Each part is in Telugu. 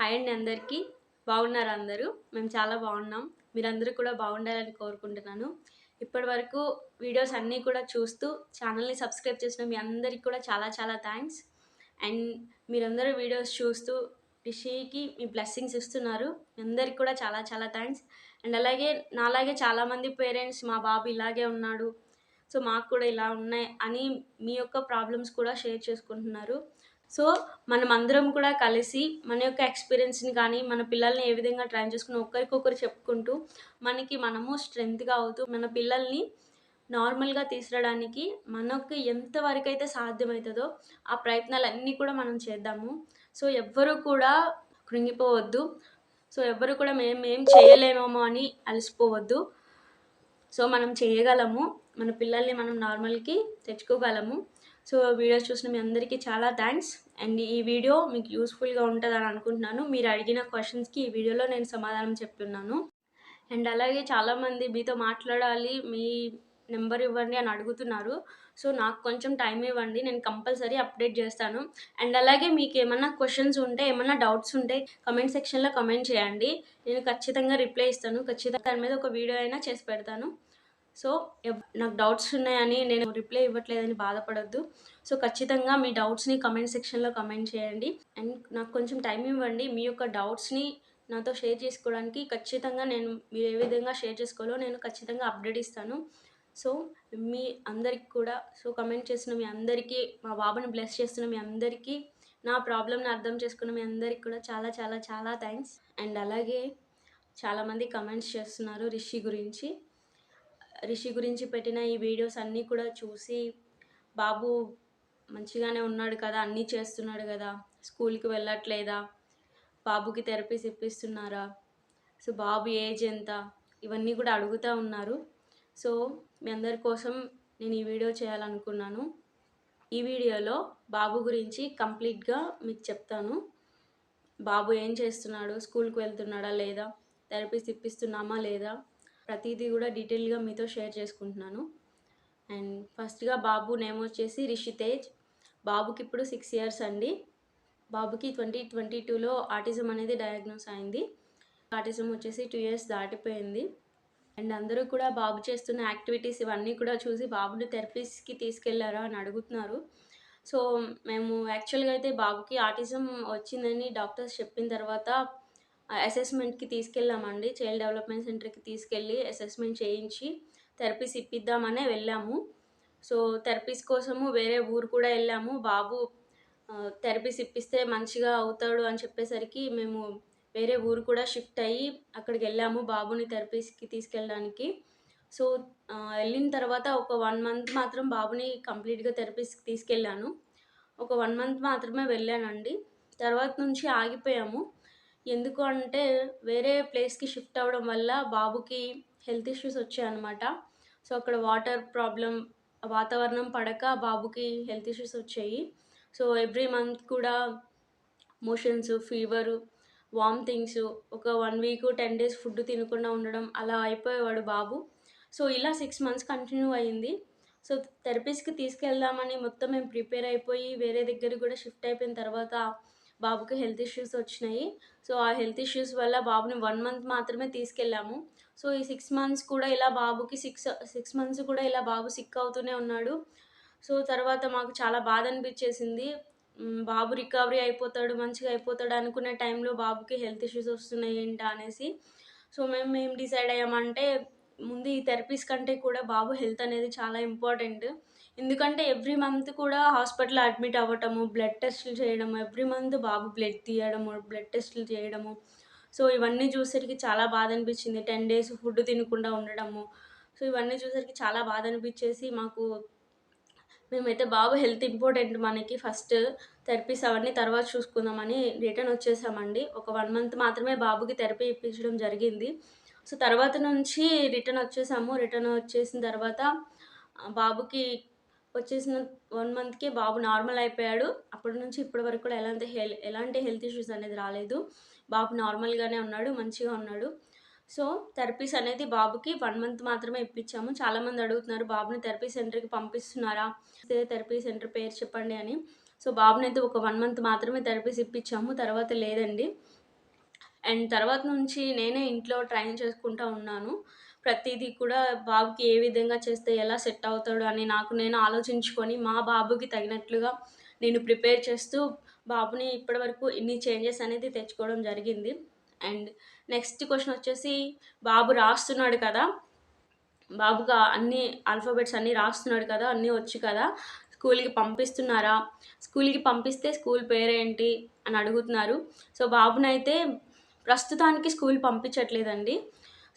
హాయ్ అండి అందరికీ. బాగున్నారు అందరూ? మేము చాలా బాగున్నాం. మీరందరూ కూడా బాగుండాలని కోరుకుంటున్నాను. ఇప్పటి వరకు వీడియోస్ అన్నీ కూడా చూస్తూ ఛానల్ని సబ్స్క్రైబ్ చేసిన మీ అందరికీ కూడా చాలా చాలా థ్యాంక్స్. అండ్ మీరందరూ వీడియోస్ చూస్తూ రిషికి మీ బ్లెస్సింగ్స్ ఇస్తున్నారు. మీ అందరికి కూడా చాలా చాలా థ్యాంక్స్. అండ్ అలాగే నాలాగే చాలామంది పేరెంట్స్ మా బాబు ఇలాగే ఉన్నాడు. సో మాకు కూడా ఇలా ఉన్నాయి అని మీ యొక్క ప్రాబ్లమ్స్ కూడా షేర్ చేసుకుంటున్నారు. సో మనం అందరం కూడా కలిసి మన యొక్క ఎక్స్పీరియన్స్ని కానీ మన పిల్లల్ని ఏ విధంగా ట్రైన్ చేసుకుని ఒకరికొకరు చెప్పుకుంటూ మనకి మనము స్ట్రెంగ్త్గా అవుతూ మన పిల్లల్ని నార్మల్గా తీసుకురావడానికి మనకు ఎంతవరకు అయితే సాధ్యమవుతుందో ఆ ప్రయత్నాలన్నీ కూడా మనం చేద్దాము. సో ఎవ్వరూ కూడా కృంగిపోవద్దు. సో ఎవ్వరు కూడా మేము ఏం చేయలేమేమో అని అలసిపోవద్దు. సో మనం చేయగలము. మన పిల్లల్ని మనం నార్మల్కి తెచ్చుకోగలము. సో వీడియోస్ చూసిన మీ అందరికీ చాలా థ్యాంక్స్. అండ్ ఈ వీడియో మీకు యూస్ఫుల్గా ఉంటుందని అనుకుంటున్నాను. మీరు అడిగిన క్వశ్చన్స్కి ఈ వీడియోలో నేను సమాధానం చెప్తున్నాను. అండ్ అలాగే చాలామంది మీతో మాట్లాడాలి మీ నెంబర్ ఇవ్వండి అని అడుగుతున్నారు. సో నాకు కొంచెం టైం ఇవ్వండి నేను కంపల్సరీ అప్డేట్ చేస్తాను. అండ్ అలాగే మీకు ఏమన్నా క్వశ్చన్స్ ఉంటే ఏమన్నా డౌట్స్ ఉంటే కమెంట్ సెక్షన్లో కమెంట్ చేయండి. నేను ఖచ్చితంగా రిప్లై ఇస్తాను. ఖచ్చితంగా దాని మీద ఒక వీడియో అయినా చేసి పెడతాను. సో నాకు డౌట్స్ ఉన్నాయని నేను రిప్లై ఇవ్వట్లేదని బాధపడొద్దు. సో ఖచ్చితంగా మీ డౌట్స్ని కమెంట్ సెక్షన్లో కమెంట్ చేయండి. అండ్ నాకు కొంచెం టైం ఇవ్వండి. మీ యొక్క డౌట్స్ని నాతో షేర్ చేసుకోవడానికి ఖచ్చితంగా నేను మీరు ఏ విధంగా షేర్ చేసుకోవాలో నేను ఖచ్చితంగా అప్డేట్ ఇస్తాను. సో మీ అందరికి కూడా సో కమెంట్ చేసిన మీ అందరికీ మా బాబుని బ్లెస్ చేస్తున్న మీ అందరికీ నా ప్రాబ్లమ్ని అర్థం చేసుకున్న మీ అందరికి కూడా చాలా చాలా చాలా థ్యాంక్స్ అండ్ అలాగే చాలామంది కమెంట్స్ చేస్తున్నారు రిషి గురించి. రిషి గురించి పెట్టిన ఈ వీడియోస్ అన్నీ కూడా చూసి బాబు మంచిగానే ఉన్నాడు కదా అన్నీ చేస్తున్నాడు కదా స్కూల్కి వెళ్ళట్లేదా బాబుకి థెరపీస్ ఇప్పిస్తున్నారా సో బాబు ఏజ్ ఎంత? ఇవన్నీ కూడా అడుగుతూ ఉన్నారు. సో మీ అందరి కోసం నేను ఈ వీడియో చేయాలనుకున్నాను. ఈ వీడియోలో బాబు గురించి కంప్లీట్గా మీకు చెప్తాను. బాబు ఏం చేస్తున్నాడు స్కూల్కి వెళ్తున్నాడా లేదా థెరపీస్ ఇప్పిస్తున్నామా లేదా ప్రతిదీ కూడా డీటెయిల్గా మీతో షేర్ చేసుకుంటున్నాను. అండ్ ఫస్ట్గా బాబు నేమ్ వచ్చేసి రిషితేజ్. బాబుకి ఇప్పుడు సిక్స్ ఇయర్స్ అండి. బాబుకి ట్వంటీ ట్వంటీ టూలో ఆటిజం అనేది డయాగ్నోస్ అయింది. ఆటిజం వచ్చేసి టూ ఇయర్స్ దాటిపోయింది. అండ్ అందరూ కూడా బాబు చేస్తున్న యాక్టివిటీస్ ఇవన్నీ కూడా చూసి బాబుని థెరపీస్కి తీసుకెళ్ళారా అని అడుగుతున్నారు. సో మేము యాక్చువల్గా అయితే బాబుకి ఆటిజం వచ్చిందని డాక్టర్స్ చెప్పిన తర్వాత అసెస్మెంట్కి తీసుకెళ్ళామండి. చైల్డ్ డెవలప్మెంట్ సెంటర్కి తీసుకెళ్ళి అసెస్మెంట్ చేయించి థెరపీస్ ఇప్పిద్దామనే వెళ్ళాము. సో థెరపీస్ కోసము వేరే ఊరు కూడా వెళ్ళాము. బాబు థెరపీస్ ఇప్పిస్తే మంచిగా అవుతాడు అని చెప్పేసరికి మేము వేరే ఊరు కూడా షిఫ్ట్ అయ్యి అక్కడికి వెళ్ళాము బాబుని థెరపీస్కి తీసుకెళ్ళడానికి. సో వెళ్ళిన తర్వాత ఒక వన్ మంత్ మాత్రం బాబుని కంప్లీట్గా థెరపీస్కి తీసుకెళ్ళాను. ఒక వన్ మంత్ మాత్రమే వెళ్ళానండి. తర్వాత నుంచి ఆగిపోయాము. ఎందుకు అంటే వేరే ప్లేస్కి షిఫ్ట్ అవ్వడం వల్ల బాబుకి హెల్త్ ఇష్యూస్ వచ్చాయన్నమాట. సో అక్కడ వాటర్ ప్రాబ్లం వాతావరణం పడక బాబుకి హెల్త్ ఇష్యూస్ వచ్చాయి. సో ఎవ్రీ మంత్ కూడా మోషన్స్ ఫీవరు వామ్ థింగ్స్ ఒక one week ten days food తినకుండా ఉండడం అలా అయిపోయేవాడు బాబు. సో ఇలా సిక్స్ మంత్స్ కంటిన్యూ అయ్యింది సో థెరపీస్కి తీసుకెళ్దామని మొత్తం మేము ప్రిపేర్ అయిపోయి వేరే దగ్గర కూడా షిఫ్ట్ అయిపోయిన తర్వాత బాబుకి హెల్త్ ఇష్యూస్ వచ్చినాయి. సో ఆ హెల్త్ ఇష్యూస్ వల్ల బాబుని వన్ మంత్ మాత్రమే తీసుకెళ్ళాము. సో ఈ సిక్స్ మంత్స్ కూడా ఇలా బాబుకి సిక్స్ సిక్స్ మంత్స్ కూడా ఇలా బాబు సిక్ అవుతూనే ఉన్నాడు. సో తర్వాత మాకు చాలా బాధ అనిపించేసింది. బాబు రికవరీ అయిపోతాడు మంచిగా అయిపోతాడు అనుకునే టైంలో బాబుకి హెల్త్ ఇష్యూస్ వస్తున్నాయి ఏంటా అనేసి. సో మేము ఏం డిసైడ్ అయ్యామంటే ముందు ఈ థెరపీస్ కంటే కూడా బాబు హెల్త్ అనేది చాలా ఇంపార్టెంట్ ఎందుకంటే ఎవ్రీ మంత్ కూడా హాస్పిటల్లో అడ్మిట్ అవ్వటము బ్లడ్ టెస్టులు చేయడము ఎవ్రీ మంత్ బాబు బ్లడ్ తీయడము బ్లడ్ టెస్టులు చేయడము. సో ఇవన్నీ చూసేసరికి చాలా బాధ అనిపించింది. టెన్ డేస్ ఫుడ్ తినకుండా ఉండడము. సో ఇవన్నీ చూసేసరికి చాలా బాధ అనిపించేసి మాకు మేమైతే బాబు హెల్త్ ఇంపార్టెంట్ మనకి ఫస్ట్ థెరపీస్ అవన్నీ తర్వాత చూసుకుందామని రిటర్న్ వచ్చేసామండి. ఒక వన్ మంత్ మాత్రమే బాబుకి థెరపీ ఇప్పించడం జరిగింది. సో తర్వాత నుంచి రిటర్న్ వచ్చేసాము. రిటర్న్ వచ్చేసిన తర్వాత బాబుకి వచ్చేసిన వన్ మంత్కి బాబు నార్మల్ అయిపోయాడు. అప్పటి నుంచి ఇప్పటి వరకు కూడా ఎలాంటి హెల్ ఎలాంటి హెల్త్ ఇష్యూస్ అనేది రాలేదు. బాబు నార్మల్గానే ఉన్నాడు మంచిగా ఉన్నాడు. సో థెరపీస్ అనేది బాబుకి వన్ మంత్ మాత్రమే ఇప్పించాము. చాలామంది అడుగుతున్నారు బాబుని థెరపీ సెంటర్కి పంపిస్తున్నారా? థెరపీ సెంటర్ పేరు చెప్పండి అని. సో బాబుని అయితే ఒక వన్ మంత్ మాత్రమే థెరపీస్ ఇప్పించాము. తర్వాత లేదండి. అండ్ తర్వాత నుంచి నేనే ఇంట్లో ట్రైన్ చేసుకుంటూ ఉన్నాను. ప్రతిదీ కూడా బాబుకి ఏ విధంగా చేస్తే ఎలా సెట్ అవుతాడు అని నాకు నేను ఆలోచించుకొని మా బాబుకి తగినట్లుగా నేను ప్రిపేర్ చేస్తూ బాబుని ఇప్పటివరకు ఇన్ని చేంజెస్ అనేది తెచ్చుకోవడం జరిగింది. అండ్ నెక్స్ట్ క్వశ్చన్ వచ్చేసి బాబు రాస్తున్నాడు కదా. బాబుగా అన్ని ఆల్ఫాబెట్స్ అన్నీ రాస్తున్నాడు కదా అన్నీ వచ్చు కదా. స్కూల్కి పంపిస్తున్నారా? స్కూల్కి పంపిస్తే స్కూల్ పేరేంటి? అని అడుగుతున్నారు. సో బాబునైతే ప్రస్తుతానికి స్కూల్ పంపించట్లేదండి.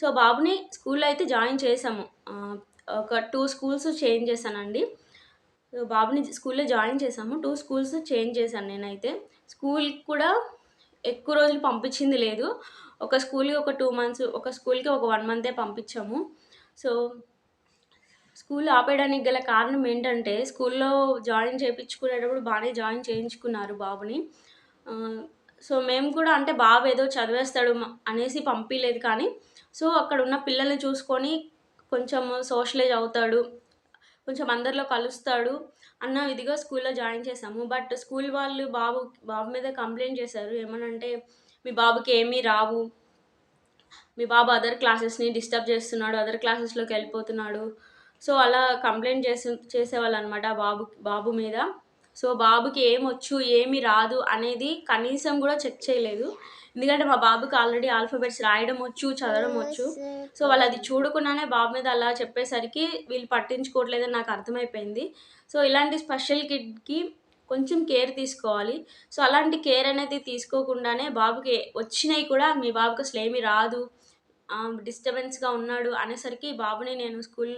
సో బాబుని స్కూల్లో అయితే జాయిన్ చేసాము ఒక టూ స్కూల్స్ చేంజ్ చేశానండి. సో బాబుని స్కూల్లో జాయిన్ చేసాము టూ స్కూల్స్ చేంజ్ చేశాను నేనైతే. స్కూల్ కూడా ఎక్కువ రోజులు పంపించింది లేదు. ఒక స్కూల్కి ఒక టూ మంత్స్ ఒక స్కూల్కి ఒక వన్ మంతే పంపించాము. సో స్కూల్ ఆపేయడానికి గల కారణం ఏంటంటే స్కూల్లో జాయిన్ చేయించుకునేటప్పుడు బాగానే జాయిన్ చేయించుకున్నారు బాబుని. సో మేము కూడా అంటే బాబు ఏదో చదివేస్తాడు అనేసి పంపించలేదు కానీ సో అక్కడ ఉన్న పిల్లల్ని చూసుకొని కొంచెం సోషలైజ్ అవుతాడు కొంచెం అందరిలో కలుస్తాడు అన్న ఇదిగా స్కూల్లో జాయిన్ చేసాము బట్ స్కూల్ వాళ్ళు బాబు బాబు మీద కంప్లైంట్ చేశారు. ఏమనంటే మీ బాబుకి ఏమీ రావు. మీ బాబు అదర్ క్లాసెస్ని డిస్టర్బ్ చేస్తున్నాడు అదర్ క్లాసెస్లోకి వెళ్ళిపోతున్నాడు. సో అలా కంప్లైంట్ చేసే చేసేవాళ్ళు అనమాట బాబు బాబు మీద. సో బాబుకి ఏమొచ్చు ఏమి రాదు అనేది కనీసం కూడా చెక్ చేయలేదు. ఎందుకంటే మా బాబుకి ఆల్రెడీ ఆల్ఫాబెట్స్ రాయడం వచ్చు చదవడం వచ్చు సో వాళ్ళు అది చూడకుండానే బాబు మీద అలా చెప్పేసరికి వీళ్ళు పట్టించుకోవట్లేదని నాకు అర్థమైపోయింది. సో ఇలాంటి స్పెషల్ కిడ్కి కొంచెం కేర్ తీసుకోవాలి. సో అలాంటి కేర్ అనేది తీసుకోకుండానే బాబుకి వచ్చినాయి కూడా మీ బాబుకి అసలు ఏమి రాదు డిస్టర్బెన్స్గా ఉన్నాడు అనేసరికి బాబుని నేను స్కూల్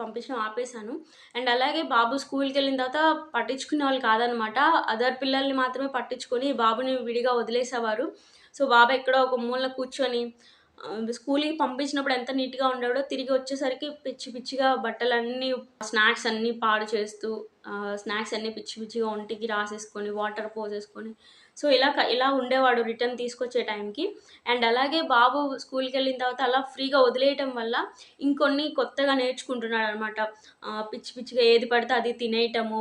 పంపించడం ఆపేశాను. అండ్ అలాగే బాబు స్కూల్కి వెళ్ళిన తర్వాత పట్టించుకునే వాళ్ళు కాదనమాట. అదర్ పిల్లల్ని మాత్రమే పట్టించుకొని బాబుని విడిగా వదిలేసేవారు. సో బాబు ఎక్కడో ఒక మూల కూర్చొని స్కూల్కి పంపించినప్పుడు ఎంత నీట్గా ఉండేవాడో తిరిగి వచ్చేసరికి పిచ్చి పిచ్చిగా బట్టలన్నీ స్నాక్స్ అన్నీ పాడు చేస్తూ స్నాక్స్ అన్నీ పిచ్చి పిచ్చిగా ఒంటికి రాసేసుకొని వాటర్ పోసేసుకొని సో ఇలా ఇలా ఉండేవాడు రిటర్న్ తీసుకొచ్చే టైంకి. అండ్ అలాగే బాబు స్కూల్కి వెళ్ళిన తర్వాత అలా ఫ్రీగా వదిలేయటం వల్ల ఇంకొన్ని కొత్తగా నేర్చుకుంటున్నాడు అనమాట పిచ్చి పిచ్చిగా ఏది పడితే అది తినేయటము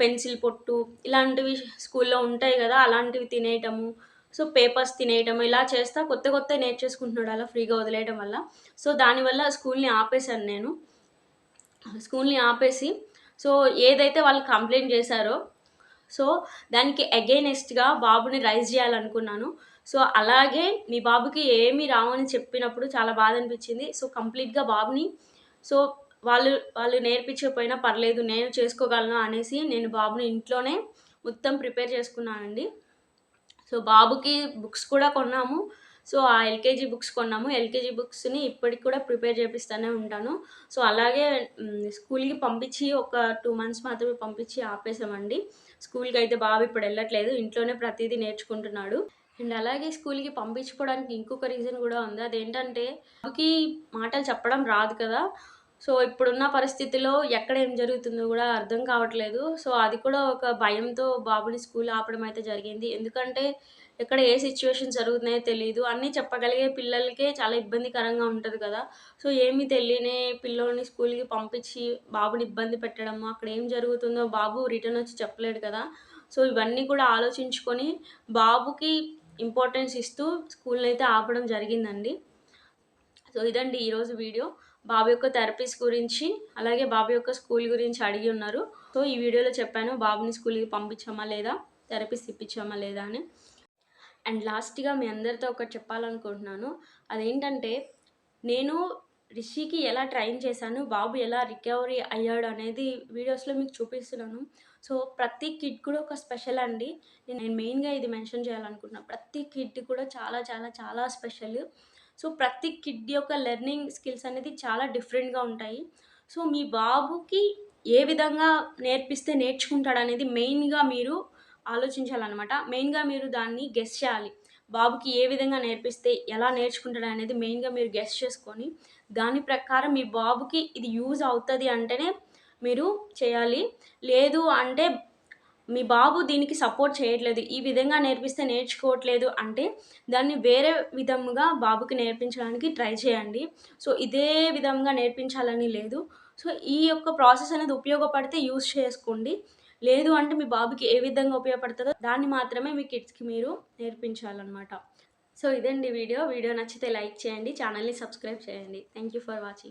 పెన్సిల్ పొట్టు ఇలాంటివి స్కూల్లో ఉంటాయి కదా అలాంటివి తినేయటము సో పేపర్స్ తినేయటం ఇలా చేస్తా కొత్త కొత్త నేర్చేసుకుంటున్నాడు అలా ఫ్రీగా వదిలేయడం వల్ల. సో దానివల్ల స్కూల్ని ఆపేశాను నేను. స్కూల్ని ఆపేసి సో ఏదైతే వాళ్ళు కంప్లైంట్ చేశారో సో దానికి అగైనెస్ట్గా బాబుని రైజ్ చేయాలనుకున్నాను. సో అలాగే మీ బాబుకి ఏమీ రావని చెప్పినప్పుడు చాలా బాధ అనిపించింది. సో కంప్లీట్గా బాబుని సో వాళ్ళు వాళ్ళు నేర్పించకపోయినా పర్లేదు నేను చేసుకోగలను అనేసి నేను బాబుని ఇంట్లోనే మొత్తం ప్రిపేర్ చేసుకున్నానండి. సో బాబుకి బుక్స్ కూడా కొన్నాము. సో ఆ ఎల్కేజీ బుక్స్ కొన్నాము. ఎల్కేజీ బుక్స్ని ఇప్పటికి కూడా ప్రిపేర్ చేపిస్తూనే ఉంటాను. సో అలాగే స్కూల్కి పంపించి ఒక టూ మంత్స్ మాత్రమే పంపించి ఆపేసామండి స్కూల్కి అయితే బాబు ఇప్పుడు వెళ్ళట్లేదు. ఇంట్లోనే ప్రతిదీ నేర్చుకుంటున్నాడు. అండ్ అలాగే స్కూల్కి పంపించుకోవడానికి ఇంకొక రీజన్ కూడా ఉంది. అదేంటంటే బాబుకి మాటలు చెప్పడం రాదు కదా. సో ఇప్పుడున్న పరిస్థితిలో ఎక్కడ ఏం జరుగుతుందో కూడా అర్థం కావట్లేదు. సో అది కూడా ఒక భయంతో బాబుని స్కూల్ ఆపడం అయితే జరిగింది. ఎందుకంటే ఎక్కడ ఏ సిచ్యువేషన్ జరుగుతున్నాయో తెలియదు అన్నీ చెప్పగలిగే పిల్లలకే చాలా ఇబ్బందికరంగా ఉంటుంది కదా. సో ఏమీ తెలియని పిల్లోని స్కూల్కి పంపించి బాబుని ఇబ్బంది పెట్టడము అక్కడ ఏం జరుగుతుందో బాబు రిటర్న్ వచ్చి చెప్పలేడు కదా. సో ఇవన్నీ కూడా ఆలోచించుకొని బాబుకి ఇంపార్టెన్స్ ఇస్తూ స్కూల్ని అయితే ఆపడం జరిగిందండి. సో ఇదండి ఈరోజు వీడియో. బాబు యొక్క థెరపీస్ గురించి అలాగే బాబు యొక్క స్కూల్ గురించి అడిగి ఉన్నారు. సో ఈ వీడియోలో చెప్పాను బాబుని స్కూల్కి పంపించామా లేదా థెరపీస్ ఇప్పించామా లేదా అని. అండ్ లాస్ట్గా మీ అందరితో ఒకటి చెప్పాలనుకుంటున్నాను. అదేంటంటే నేను రిషికి ఎలా ట్రైన్ చేశాను బాబు ఎలా రికవరీ అయ్యాడు అనేది వీడియోస్లో మీకు చూపిస్తున్నాను. సో ప్రతి కిడ్ కూడా ఒక స్పెషల్ అండి. నేను మెయిన్గా ఇది మెన్షన్ చేయాలనుకుంటున్నాను ప్రతి కిడ్ కూడా చాలా చాలా చాలా స్పెషల్. సో ప్రతి కిడ్ యొక్క లెర్నింగ్ స్కిల్స్ అనేది చాలా డిఫరెంట్గా ఉంటాయి. సో మీ బాబుకి ఏ విధంగా నేర్పిస్తే నేర్చుకుంటాడు అనేది మెయిన్గా మీరు ఆలోచించాలన్నమాట. మెయిన్గా మీరు దాన్ని గెస్ చేయాలి. బాబుకి ఏ విధంగా నేర్పిస్తే ఎలా నేర్చుకుంటాడు అనేది మెయిన్గా మీరు గెస్ చేసుకొని దాని ప్రకారం మీ బాబుకి ఇది యూజ్ అవుతుంది అంటేనే మీరు చేయాలి. లేదు అంటే మీ బాబు దీనికి సపోర్ట్ చేయట్లేదు ఈ విధంగా నేర్పిస్తే నేర్చుకోవట్లేదు అంటే దాన్ని వేరే విధముగా బాబుకి నేర్పించడానికి ట్రై చేయండి. సో ఇదే విధంగా నేర్పించాలని లేదు. సో ఈ యొక్క ప్రాసెస్ అనేది ఉపయోగపడితే యూస్ చేసుకోండి. లేదు అంటే మీ బాబుకి ఏ విధంగా ఉపయోగపడుతుందో దాన్ని మాత్రమే మీ కిడ్స్కి మీరు నేర్పించాలన్నమాట. సో ఇదండి వీడియో. వీడియో నచ్చితే లైక్ చేయండి. ఛానల్ని సబ్స్క్రైబ్ చేయండి. Thank you for watching.